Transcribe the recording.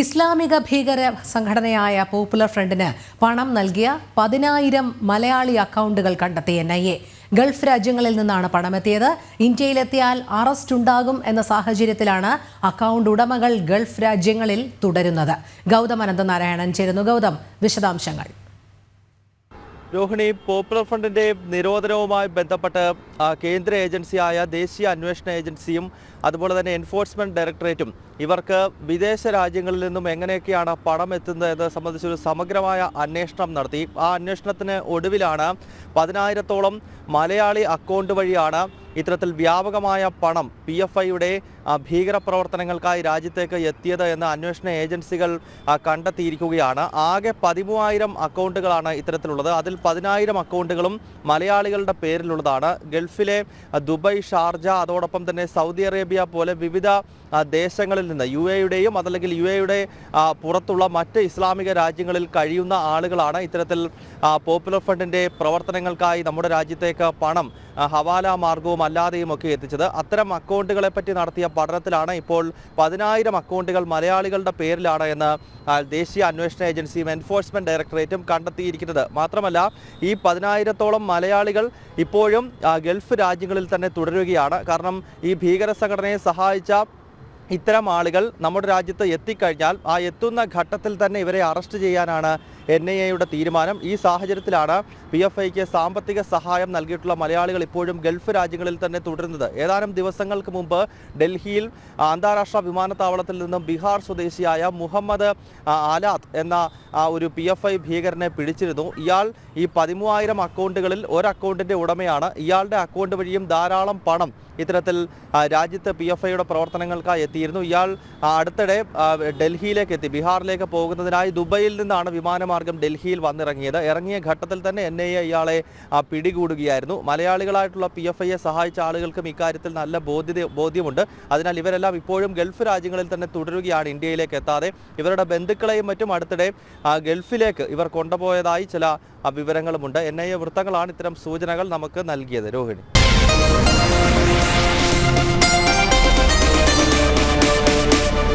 ഇസ്ലാമിക ഭീകര സംഘടനയായ പോപ്പുലർ ഫ്രണ്ടിന് പണം നൽകിയ പതിനായിരം മലയാളി അക്കൗണ്ടുകൾ കണ്ടെത്തി എൻ ഐ എ ഗൾഫ് രാജ്യങ്ങളിൽ നിന്നാണ് പണമെത്തിയത്. ഇന്ത്യയിലെത്തിയാൽ അറസ്റ്റ് ഉണ്ടാകും എന്ന സാഹചര്യത്തിലാണ് അക്കൗണ്ട് ഉടമകൾ ഗൾഫ് രാജ്യങ്ങളിൽ തുടരുന്നത്. ഗൗതം അനന്തനാരായണൻ ചേരുന്നു. ഗൗതം വിശദാംശങ്ങൾ. രോഹിണി പോപ്പുലർ ഫ്രണ്ടിന്റെ നിരോധനവുമായി ബന്ധപ്പെട്ട് കേന്ദ്ര ഏജൻസിയായ ദേശീയ അന്വേഷണ ഏജൻസിയും അതുപോലെ തന്നെ എൻഫോഴ്സ്മെന്റ് ഡയറക്ടറേറ്റും ഇവർക്ക് വിദേശ രാജ്യങ്ങളിൽ നിന്നും എങ്ങനെയൊക്കെയാണ് പണം എത്തുന്നത് എന്ന് സംബന്ധിച്ചൊരു സമഗ്രമായ അന്വേഷണം നടത്തി. ആ അന്വേഷണത്തിന് ഒടുവിലാണ് പതിനായിരത്തോളം മലയാളി അക്കൗണ്ട് വഴിയാണ് ഇത്തരത്തിൽ വ്യാപകമായ പണം പി എഫ് ഐയുടെ ഭീകരപ്രവർത്തനങ്ങൾക്കായി രാജ്യത്തേക്ക് എത്തിയത് എന്ന് അന്വേഷണ ഏജൻസികൾ കണ്ടെത്തിയിരിക്കുകയാണ്. ആകെ പതിമൂവായിരം അക്കൗണ്ടുകളാണ് ഇത്തരത്തിലുള്ളത്. അതിൽ പതിനായിരം അക്കൗണ്ടുകളും മലയാളികളുടെ പേരിലുള്ളതാണ്. ഗൾഫിലെ ദുബായ് ഷാർജ അതോടൊപ്പം തന്നെ സൗദി അറേബ്യ പോലെ വിവിധ ദേശങ്ങളിൽ നിന്ന് യു എയുടെയും അതല്ലെങ്കിൽ യു എയുടെ പുറത്തുള്ള മറ്റ് ഇസ്ലാമിക രാജ്യങ്ങളിൽ കഴിയുന്ന ആളുകളാണ് ഇത്തരത്തിൽ പോപ്പുലർ ഫണ്ടിന്റെ പ്രവർത്തനങ്ങൾക്കായി നമ്മുടെ രാജ്യത്തേക്ക് പണം ഹവാല മാർഗവും അല്ലാതെയും ഒക്കെ എത്തിച്ചത്. അത്തരം അക്കൗണ്ടുകളെ പറ്റി നടത്തിയ പഠനത്തിലാണ് ഇപ്പോൾ പതിനായിരം അക്കൗണ്ടുകൾ മലയാളികളുടെ പേരിലാണ് എന്ന് ദേശീയ അന്വേഷണ ഏജൻസിയും എൻഫോഴ്സ്മെന്റ് ഡയറക്ടറേറ്റും കണ്ടെത്തിയിരിക്കുന്നത്. മാത്രമല്ല ഈ പതിനായിരത്തോളം മലയാളികൾ ഇപ്പോഴും ഗൾഫ് രാജ്യങ്ങളിൽ തന്നെ തുടരുകയാണ്. കാരണം ഈ ഭീകര സംഘടനയെ സഹായിച്ച ഇത്തരം ആളുകൾ നമ്മുടെ രാജ്യത്ത് എത്തിക്കഴിഞ്ഞാൽ ആ എത്തുന്ന ഘട്ടത്തിൽ തന്നെ ഇവരെ അറസ്റ്റ് ചെയ്യാനാണ് എൻ ഐ എയുടെ തീരുമാനം. ഈ സാഹചര്യത്തിലാണ് പി എഫ് ഐക്ക് സാമ്പത്തിക സഹായം നൽകിയിട്ടുള്ള മലയാളികൾ ഇപ്പോഴും ഗൾഫ് രാജ്യങ്ങളിൽ തന്നെ തുടരുന്നത്. ഏതാനും ദിവസങ്ങൾക്ക് മുമ്പ് ഡൽഹിയിൽ അന്താരാഷ്ട്ര വിമാനത്താവളത്തിൽ നിന്നും ബീഹാർ സ്വദേശിയായ മുഹമ്മദ് ആലാത്ത് എന്ന ഒരു പി എഫ് ഐ ഭീകരനെ പിടിച്ചിരുന്നു. ഇയാൾ ഈ പതിമൂവായിരം അക്കൗണ്ടുകളിൽ ഒരു അക്കൗണ്ടിന്റെ ഉടമയാണ്. ഇയാളുടെ അക്കൗണ്ട് വഴിയും ധാരാളം പണം ഇത്തരത്തിൽ രാജ്യത്ത് പി എഫ് ഐയുടെ പ്രവർത്തനങ്ങൾക്കായി എത്തിയിരുന്നു. ഇയാൾ അടുത്തിടെ ഡൽഹിയിലേക്ക് എത്തി. ബീഹാറിലേക്ക് പോകുന്നതിനായി ദുബൈയിൽ നിന്നാണ് വിമാനമാർഗം ഡൽഹിയിൽ വന്നിറങ്ങിയത്. ഇറങ്ങിയ ഘട്ടത്തിൽ തന്നെ എൻ ഐ എ ഇയാളെ പിടികൂടുകയായിരുന്നു. മലയാളികളായിട്ടുള്ള പി എഫ് ഐയെ സഹായിച്ച ആളുകൾക്കും ഇക്കാര്യത്തിൽ നല്ല ബോധ്യത ബോധ്യമുണ്ട്. അതിനാൽ ഇവരെല്ലാം ഇപ്പോഴും ഗൾഫ് രാജ്യങ്ങളിൽ തന്നെ തുടരുകയാണ് ഇന്ത്യയിലേക്ക് എത്താതെ. ഇവരുടെ ബന്ധുക്കളെയും മറ്റും അടുത്തിടെ ഗൾഫിലേക്ക് ഇവർ കൊണ്ടുപോയതായി ചില വിവരങ്ങളുമുണ്ട്. എൻ ഐ എ വൃത്തങ്ങളാണ് ഇത്തരം സൂചനകൾ നമുക്ക് നൽകിയത്. രോഹിണി.